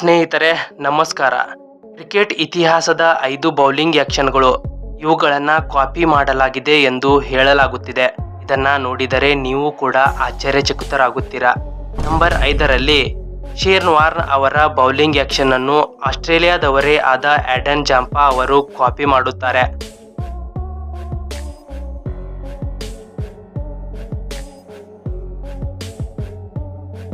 ಸ್ನೇಹಿತರೆ, ನಮಸ್ಕಾರ. ಕ್ರಿಕೆಟ್ ಇತಿಹಾಸದ ಐದು ಬೌಲಿಂಗ್ ಆಕ್ಷನ್ಗಳು ಇವುಗಳನ್ನು ಕಾಪಿ ಮಾಡಲಾಗಿದೆ ಎಂದು ಹೇಳಲಾಗುತ್ತಿದೆ. ಇದನ್ನ ನೋಡಿದರೆ ನೀವು ಕೂಡ ಆಶ್ಚರ್ಯಚಕಿತರಾಗುತ್ತೀರಾ. ನಂಬರ್ ಐದರಲ್ಲಿ ಶೇರ್ನ್ ವಾರ್ನ್ ಅವರ ಬೌಲಿಂಗ್ ಆಕ್ಷನ್ ಅನ್ನು ಆಸ್ಟ್ರೇಲಿಯಾದವರೇ ಆದ ಆಡನ್ ಜಾಂಪಾ ಅವರು ಕಾಪಿ ಮಾಡುತ್ತಾರೆ.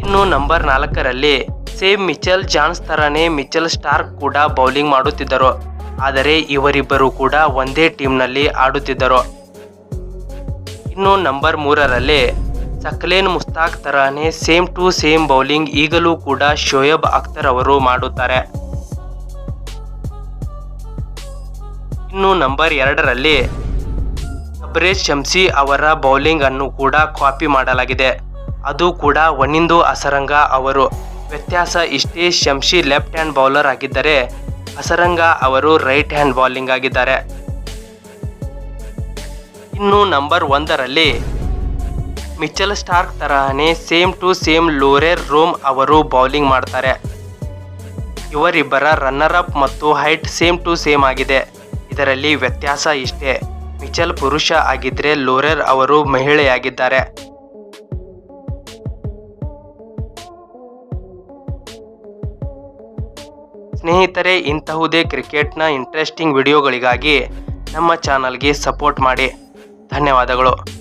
ಇನ್ನು ನಂಬರ್ ನಾಲ್ಕರಲ್ಲಿ ಸೇಮ್ ಮಿಚೆಲ್ ಜಾನ್ಸ್ ಥರನೇ ಮಿಚೆಲ್ ಸ್ಟಾರ್ಕ್ ಕೂಡ ಬೌಲಿಂಗ್ ಮಾಡುತ್ತಿದ್ದರು. ಆದರೆ ಇವರಿಬ್ಬರು ಕೂಡ ಒಂದೇ ಟೀಮ್ನಲ್ಲಿ ಆಡುತ್ತಿದ್ದರು. ಇನ್ನು ನಂಬರ್ ಮೂರರಲ್ಲಿ ಸಕ್ಲೇನ್ ಮುಸ್ತಾಕ್ ತರಹನೇ ಸೇಮ್ ಟು ಸೇಮ್ ಬೌಲಿಂಗ್ ಈಗಲೂ ಕೂಡ ಶೋಯಬ್ ಅಖ್ತರ್ ಅವರು ಮಾಡುತ್ತಾರೆ. ಇನ್ನು ನಂಬರ್ ಎರಡರಲ್ಲಿ ಅಬ್ರೇಜ್ ಶಂಸಿ ಅವರ ಬೌಲಿಂಗ್ ಅನ್ನು ಕೂಡ ಕಾಪಿ ಮಾಡಲಾಗಿದೆ. ಅದು ಕೂಡ ಒನಿಂದು ಅಸರಂಗ ಅವರು. ವ್ಯತ್ಯಾಸ ಇಷ್ಟೇ ಶಂಶಿ ಲೆಫ್ಟ್ ಹ್ಯಾಂಡ್ ಬೌಲರ್ ಆಗಿದ್ದರೆ ಅಸರಂಗ ಅವರು ರೈಟ್ ಹ್ಯಾಂಡ್ ಬೌಲಿಂಗ್ ಆಗಿದ್ದಾರೆ. ಇನ್ನು ನಂಬರ್ ಒಂದರಲ್ಲಿ ಮಿಚಲ್ ಸ್ಟಾರ್ಕ್ ತರಹನೇ ಸೇಮ್ ಟು ಸೇಮ್ ಲೋರೆರ್ ರೋಮ್ ಅವರು ಬೌಲಿಂಗ್ ಮಾಡ್ತಾರೆ. ಇವರಿಬ್ಬರ ರನ್ನರ್ ಅಪ್ ಮತ್ತು ಹೈಟ್ ಸೇಮ್ ಟು ಸೇಮ್ ಆಗಿದೆ. ಇದರಲ್ಲಿ ವ್ಯತ್ಯಾಸ ಇಷ್ಟೇ. ಮಿಚಲ್ ಪುರುಷ ಆಗಿದ್ರೆ ಲೋರೆರ್ ಅವರು ಮಹಿಳೆಯಾಗಿದ್ದಾರೆ. ಸ್ನೇಹಿತರೆ ಇಂತಹುದೇ ಕ್ರಿಕೆಟ್ನ ಇಂಟ್ರೆಸ್ಟಿಂಗ್ ವಿಡಿಯೋಗಳಿಗಾಗಿ ನಮ್ಮ ಚಾನಲ್ಗೆ ಸಪೋರ್ಟ್ ಮಾಡಿ. ಧನ್ಯವಾದಗಳು.